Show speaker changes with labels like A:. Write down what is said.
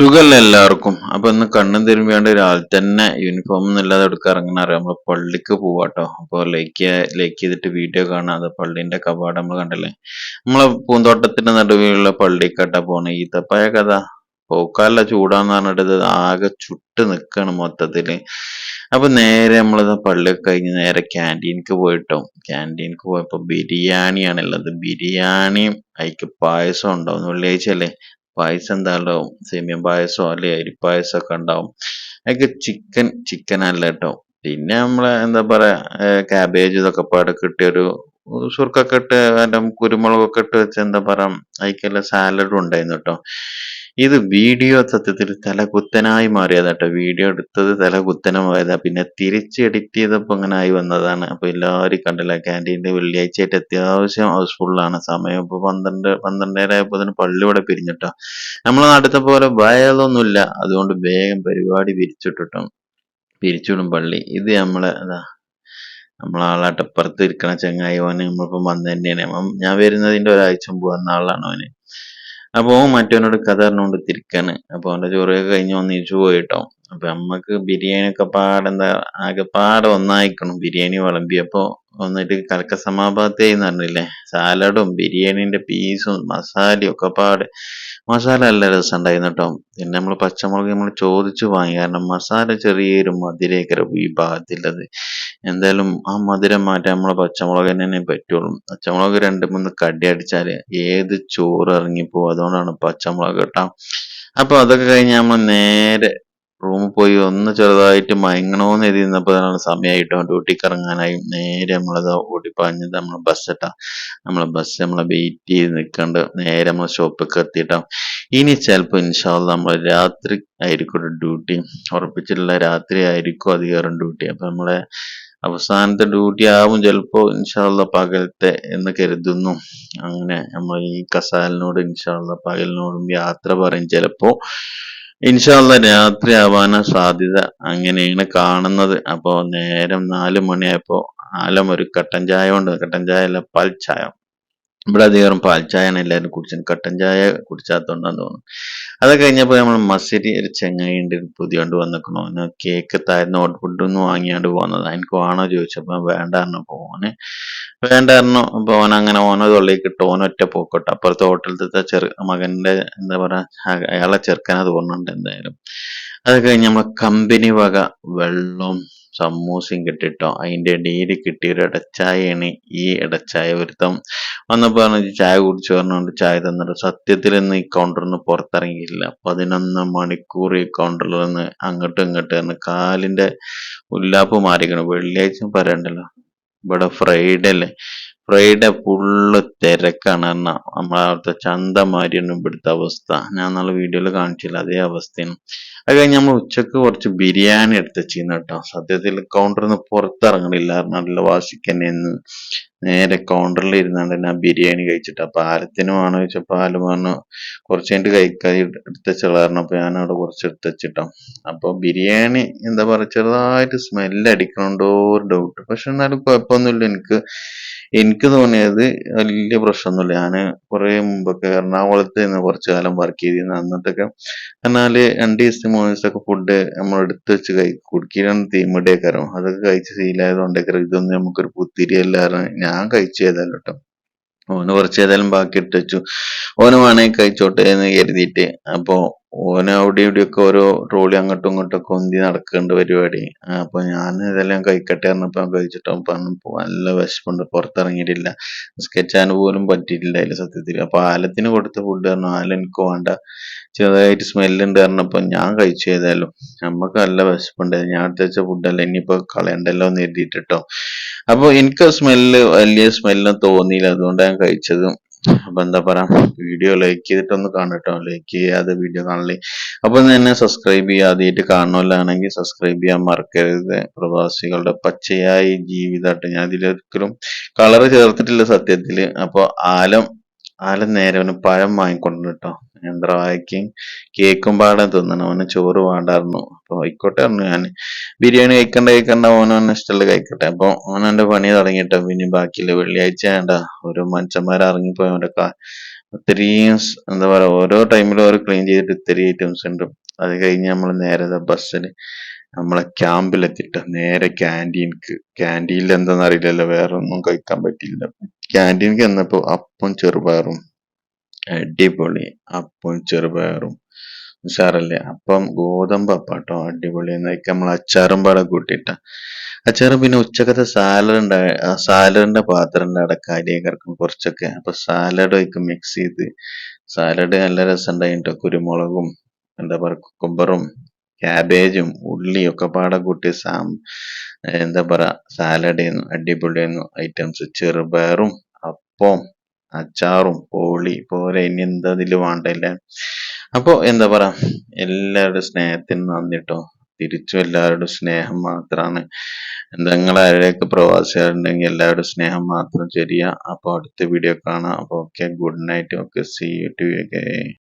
A: സുഖല്ല എല്ലാവർക്കും. അപ്പൊ ഇന്ന് കണ്ണും തിരുമ്പിയാണ്ട് ഒരാൾ തന്നെ യൂണിഫോം എന്നല്ലാതെ എടുക്കാൻ അറിയാം. നമ്മൾ പള്ളിക്ക് പോവാട്ടോ അപ്പൊ ലൈക്ക് ലൈക്ക് ചെയ്തിട്ട് വീഡിയോ കാണാം. അത് പള്ളിന്റെ നമ്മൾ കണ്ടല്ലേ? നമ്മളെ പൂന്തോട്ടത്തിന്റെ നടുവിലുള്ള പള്ളിക്കട്ടാ പോണ. ഈത്തപ്പായ കഥ. പോക്കാല ചൂടാന്ന് പറഞ്ഞിട്ട് ആകെ ചുട്ട് നിക്കാണ് മൊത്തത്തിൽ. അപ്പൊ നേരെ നമ്മളിത് പള്ളിയൊക്കെ കഴിഞ്ഞ് നേരെ ക്യാന്റീനിക്ക് പോയിട്ടോ. ക്യാന്റീനിക്ക് പോയപ്പോ ബിരിയാണിയാണുള്ളത്. ബിരിയാണിയും അതിക്ക് പായസം ഉണ്ടാവും. വെള്ളിയാഴ്ച അല്ലേ പായസം എന്താ ഉണ്ടാവും സേമിയ പായസമോ അല്ലെ? അരിപ്പായസം ഒക്കെ ഉണ്ടാവും. അതൊക്കെ ചിക്കൻ ചിക്കൻ അല്ല കേട്ടോ. പിന്നെ നമ്മളെ എന്താ പറയാ ക്യാബേജ് ഇതൊക്കെ പാടെ കിട്ടിയൊരു സുർക്കൊക്കെ ഇട്ട് കുരുമുളകൊക്കെ ഇട്ട് വെച്ച് എന്താ പറയാ അതിക്കെല്ലാം സാലഡും ഉണ്ടായിരുന്നു കേട്ടോ. ഇത് വീഡിയോ സത്യത്തിൽ തലകുത്തനായി മാറിയതാട്ടോ വീഡിയോ എടുത്തത് തലകുത്തനമായതാ. പിന്നെ തിരിച്ച് എഡിറ്റ് ചെയ്തപ്പോൾ അങ്ങനെ ആയി വന്നതാണ്. അപ്പൊ എല്ലാവരും കണ്ടില്ല ക്യാന്റീനിൽ വെള്ളിയാഴ്ചയായിട്ട് അത്യാവശ്യം ഹൗസ്ഫുള്ളാണ് സമയം ഇപ്പൊ പന്ത്രണ്ട് പന്ത്രണ്ടര ആയപ്പോൾ തന്നെ പള്ളി ഇവിടെ പിരിഞ്ഞിട്ടോ നമ്മളെ നാട്ടിലത്തെ പോലെ വയലൊന്നുമില്ല. അതുകൊണ്ട് വേഗം പരിപാടി പിരിച്ചിട്ടിട്ടും പിരിച്ചുവിടും പള്ളി. ഇത് നമ്മളെ അതാ നമ്മളാളാട്ടപ്പുറത്ത് ഇരിക്കണ ചങ്ങായി ഓന് നമ്മളിപ്പം വന്നു തന്നെയാണ് ഞാൻ വരുന്നതിന്റെ ഒരാഴ്ച മുമ്പ് വന്ന ആളാണ് അവന്. അപ്പൊ ഓ മറ്റവനോട് കഥ പറഞ്ഞുകൊണ്ട് തിരിക്കാണ് അപ്പൊ അവന്റെ ചോറൊക്കെ കഴിഞ്ഞ് ഒന്നിച്ചു പോയിട്ടോ. അപ്പൊ നമ്മക്ക് ബിരിയാണി ഒക്കെ പാടെന്താ ആകെ പാടെ ഒന്നായിക്കണം. ബിരിയാണി വിളമ്പിയപ്പോ വന്നിട്ട് കലക്ക സമാപാത്തി എന്ന് പറഞ്ഞില്ലേ? സാലഡും ബിരിയാണിന്റെ പീസും മസാലയും ഒക്കെ പാട്. മസാല നല്ല രസമുണ്ടായിരുന്നു കേട്ടോ പിന്നെ നമ്മൾ പച്ചമുളക് നമ്മൾ ചോദിച്ചു വാങ്ങി. കാരണം മസാല ചെറിയൊരു മധുരേക്കര ഈ എന്തായാലും ആ മധുരം മാറ്റാൻ നമ്മളെ പച്ചമുളക് തന്നെ പറ്റുള്ളൂ. പച്ചമുളക് രണ്ട് മൂന്ന് കടി അടിച്ചാൽ ഏത് ചോറ് ഇറങ്ങിപ്പോവും. അതുകൊണ്ടാണ് പച്ചമുളക് കേട്ടോ. അപ്പൊ അതൊക്കെ കഴിഞ്ഞ് നമ്മൾ നേരെ റൂമിൽ പോയി ഒന്ന് ചെറുതായിട്ട് മയങ്ങണോന്ന് എഴുതി നിന്നപ്പോഴാണ് സമയമായിട്ടോ ഡ്യൂട്ടിക്ക് ഇറങ്ങാനായി നേരെ നമ്മളത് ഓടിപ്പാഞ്ഞത് നമ്മളെ ബസ് ഇട്ടാ നമ്മളെ ബസ് നമ്മളെ വെയിറ്റ് ചെയ്ത് നിൽക്കണ്ട് നേരെ നമ്മളെ ഷോപ്പൊക്കെ എത്തിയിട്ടോ ഇനി ചിലപ്പോൾ ഇൻഷാല്ല നമ്മൾ രാത്രി ആയിരിക്കും ഡ്യൂട്ടി ഉറപ്പിച്ചിട്ടുള്ള രാത്രി ആയിരിക്കും അധികാരം ഡ്യൂട്ടി അപ്പൊ നമ്മളെ അവസാനത്തെ ഡ്യൂട്ടി ആവും ചിലപ്പോ ഇൻഷാല്ല പകലത്തെ എന്ന് കരുതുന്നു. അങ്ങനെ നമ്മൾ ഈ കസാലിനോട് ഇൻഷാല്ല പകലിനോടും യാത്ര പറയും. ചിലപ്പോ ഇൻഷാല്ല രാത്രി ആവാനാ സാധ്യത അങ്ങനെയാണ് കാണുന്നത്. അപ്പോ നേരം നാല് മണിയായപ്പോ ആലം ഒരു കട്ടൻ ചായ ഉണ്ട് കട്ടൻ ചായ അല്ല പാൽ ചായ. ഇവിടെ അധികം പാൽ ചായയാണ് എല്ലാവരും കുടിച്ചത്. കട്ടൻ ചായ കുടിച്ചാത്തോണ്ടാന്ന് തോന്നുന്നു. അത് കഴിഞ്ഞപ്പോൾ നമ്മൾ മസിരി ഒരു ചെങ്ങായിണ്ട് പുതിയോണ്ട് വന്നിക്കണു. കേക്ക് താഴ്ന്ന ഔട്ട്പുട്ട് ഒന്ന് വാങ്ങിയാണ്ട് പോകുന്നത് എനിക്ക് വേണോ ചോദിച്ചപ്പോ വേണ്ട പോവാന് വേണ്ടായിരുന്നു. വേണ്ട പറഞ്ഞു അപ്പൊ ഓൻ അങ്ങനെ ഓനോ തൊള്ളിക്ക് ഇട്ട് ഓൻ ഒറ്റ പോക്കോട്ടെ. അപ്പുറത്തെ ഹോട്ടലത്തെ ചെറു മകന്റെ എന്താ പറയാ അയാളെ ചെറുക്കനെ തോന്നുന്നുണ്ട് എന്തായാലും. അത് കഴിഞ്ഞ് നമ്മളെ കമ്പനി വക വെള്ളവും സമൂസയും കിട്ടിട്ടോ? ഇടയിൽ കിട്ടിയ ഒരു ഇടച്ചായയാണ് ഈ ഇടച്ചായ വരുത്തം വന്നപ്പോ പറഞ്ഞു ചായ കുടിച്ചു പറഞ്ഞുകൊണ്ട് ചായ തന്നിട്ട് സത്യത്തിൽ ഇന്ന് ഈ കൗണ്ടറിൽ നിന്ന് പുറത്തിറങ്ങിയില്ല പതിനൊന്ന് മണിക്കൂർ ഈ കൗണ്ടറിൽ നിന്ന് അങ്ങോട്ടും ഇങ്ങോട്ടും കാലിന്റെ ഉല്ലാപ്പ് മാറിക്കണം. വെള്ളിയാഴ്ച പറയണ്ടല്ലോ. ഇവിടെ ഫ്രൈഡേ അല്ലേ? ഫ്രൈഡേ ഫുള്ള് തിരക്കാണ് എന്ന നമ്മളെ അവിടുത്തെ ചന്ത മാതിരിയാണ് ഇവിടുത്തെ അവസ്ഥ. ഞാൻ നല്ല വീഡിയോയിൽ കാണിച്ചില്ല അതേ അവസ്ഥയാണ്. അത് കഴിഞ്ഞ് നമ്മൾ ഉച്ചയ്ക്ക് കുറച്ച് ബിരിയാണി എടുത്ത് ചെയ്യുന്ന കേട്ടോ. സത്യത്തിൽ കൗണ്ടറിൽ നിന്ന് പുറത്തിറങ്ങണില്ല നല്ല വാശിക്ക് തന്നെ നേരെ കൗണ്ടറിൽ ഇരുന്നാണ്ട് ഞാൻ ബിരിയാണി കഴിച്ചിട്ട് അപ്പൊ ആരത്തിന് വേണോ ചോദിച്ചപ്പോ ആൽ പറഞ്ഞു കുറച്ച് കഴിഞ്ഞിട്ട് കഴിക്കാതെ എടുത്തച്ചുള്ളായിരുന്നു അപ്പൊ ഞാൻ അവിടെ കുറച്ച് എടുത്ത് വെച്ചിട്ടോ അപ്പൊ ബിരിയാണി എന്താ പറയാ ചെറുതായിട്ട് സ്മെല്ല് ഒരു ഡൗട്ട് പക്ഷെ എന്നാലും കുഴപ്പമൊന്നുമില്ല. എനിക്ക് എനിക്ക് തോന്നിയത് വലിയ പ്രശ്നമൊന്നുമില്ല. ഞാൻ കുറെ മുമ്പൊക്കെ എറണാകുളത്ത് നിന്ന് കുറച്ചു കാലം വർക്ക് ചെയ്തിരുന്നു. അന്നത്തൊക്കെ എന്നാൽ രണ്ട് ദിവസത്തെ മൂന്ന് ദിവസമൊക്കെ ഫുഡ് നമ്മൾ എടുത്ത് വെച്ച് കഴി കുടുക്കിയിലാണ് തീമിടേക്കാരം അതൊക്കെ കഴിച്ച് ശീലമായതുകൊണ്ടേക്കാരം ഇതൊന്നും നമുക്കൊരു പുത്തിരിയല്ലാതെ ഞാൻ കഴിച്ചു ചെയ്താലും കേട്ടോ. ഓന് കുറച്ച് ഏതായാലും ബാക്കി ഇട്ട് വെച്ചു. ഓന് വേണമെങ്കിൽ കഴിച്ചോട്ടെ എന്ന് കരുതിയിട്ട്. അപ്പൊ ഓന് അവിടെ ഇവിടെയൊക്കെ ഓരോ ട്രോളി അങ്ങോട്ടും ഇങ്ങോട്ടും ഒക്കെ ഉന്തി നടക്കുന്നുണ്ട് പരിപാടി. അപ്പൊ ഞാൻ ഇതെല്ലാം കഴിക്കട്ടെ പറഞ്ഞപ്പോ കഴിച്ചിട്ടോ പറഞ്ഞപ്പോ നല്ല വിശപ്പുണ്ട് പുറത്തിറങ്ങിയിട്ടില്ല. സ്കെച്ചാൻ പോലും പറ്റിയിട്ടില്ല സത്യത്തിൽ അപ്പൊ ആലത്തിന് കൊടുത്ത ഫുഡ് പറഞ്ഞു ആല എനിക്ക് വേണ്ട. ചെറുതായിട്ട് സ്മെല്ലുണ്ട് പറഞ്ഞപ്പോ ഞാൻ കഴിച്ചു ഏതായാലും. നമ്മക്ക് നല്ല വിശപ്പുണ്ട്. ഞാൻ എടുത്ത് വെച്ച ഫുഡല്ല ഇനിയിപ്പോ കളയണ്ടല്ലോ എന്ന് എഴുതിയിട്ടോ അപ്പൊ എനിക്ക് സ്മെല്ല് വലിയ സ്മെല്ലും തോന്നിയില്ല. അതുകൊണ്ട് ഞാൻ കഴിച്ചത് അപ്പൊ എന്താ പറയാ വീഡിയോ ലൈക്ക് ചെയ്തിട്ടൊന്ന് കാണട്ടോ. ലൈക്ക് ചെയ്യാതെ വീഡിയോ കാണലേ. അപ്പൊ തന്നെ സബ്സ്ക്രൈബ് ചെയ്യാതെയായിട്ട് കാണുമല്ലാണെങ്കിൽ സബ്സ്ക്രൈബ് ചെയ്യാൻ മറക്കരുത്. പ്രവാസികളുടെ പച്ചയായ ജീവിതമായിട്ട് ഞാൻ ഇതിലൊരിക്കലും കളറ് ചേർത്തിട്ടില്ല സത്യത്തിൽ. അപ്പൊ ആലം ആലം നേരെ പഴം വാങ്ങിക്കൊണ്ടു കേട്ടോ. നേന്ത്രവാഴയ്ക്കും കേക്കും പാടെ തിന്നണം അവന് ചോറ് പാടായിരുന്നു അപ്പൊ ആയിക്കോട്ടെ പറഞ്ഞു ഞാൻ. ബിരിയാണി കഴിക്കണ്ട കഴിക്കണ്ട. ഓന അവന് ഇഷ്ടമുള്ള കഴിക്കട്ടെ. അപ്പൊ ഓൻ പണി തുടങ്ങിട്ടോ പിന്നെ ബാക്കിയില്ല വെള്ളിയാഴ്ച വേണ്ട. ഒരു മനുഷ്യന്മാർ ഇറങ്ങിപ്പോയി അവന്റെ ഇത്രയും സ് എന്താ പറയാ ഓരോ ടൈമിലും ഓരോ ക്ലീൻ ചെയ്തിട്ട് ഇത്തിരി ഐറ്റംസ് ഉണ്ട്. അത് കഴിഞ്ഞ് നമ്മൾ നേരെ ബസ്സിന് നമ്മളെ ക്യാമ്പിലെത്തിട്ട്? നേരെ ക്യാന്റീൻക്ക്. ക്യാന്റീനിൽ എന്താണെന്ന് അറിയില്ലല്ലോ. വേറെ ഒന്നും കഴിക്കാൻ പറ്റില്ല ക്യാന്റീൻക്ക് എന്നപ്പോൾ അപ്പം ചെറുപയറും അടിപൊളി. അപ്പം ചെറുപയറും. ഉഷാറല്ലേ? അപ്പം ഗോതമ്പ് അപ്പാട്ടോ അടിപൊളി. എന്നൊക്കെ നമ്മൾ അച്ചാറും പാടെ കൂട്ടിയിട്ട. അച്ചാറ് പിന്നെ ഉച്ചക്കത്തെ സാലഡ് ഉണ്ടായ സാലഡിന്റെ പാത്രം ഉണ്ട് അവിടെ കാര്യമായി കിടക്കും കുറച്ചൊക്കെ. അപ്പൊ സാലഡ് ഒക്കെ മിക്സ് ചെയ്ത് സാലഡ് നല്ല രസമുണ്ടായിട്ടോ കുരുമുളകും എന്താ പറയുക കുക്കുംബറും ക്യാബേജും ഉള്ളിയും ഒക്കെ പാടെ കൂട്ടി സാം എന്താ പറയാ സാലഡ് ആയിരുന്നു അടിപൊളിയായിരുന്നു ഐറ്റംസ് ചെറുപയറും അപ്പവും അച്ചാറും പോളി പോരെ ഇനി എന്താ ഇതിൽ വേണ്ടല്ലേ? അപ്പൊ എന്താ പറയാ എല്ലാവരുടെ സ്നേഹത്തിന് നന്ദി തിരിച്ചും എല്ലാവരുടെ സ്നേഹം മാത്രമാണ് നിങ്ങൾ ആരുടെയൊക്കെ പ്രവാസികളുണ്ടെങ്കിൽ എല്ലാവരുടെ സ്നേഹം മാത്രം ചെറിയ അപ്പൊ അടുത്ത വീഡിയോ കാണാം. അപ്പൊ okay good night okay see you too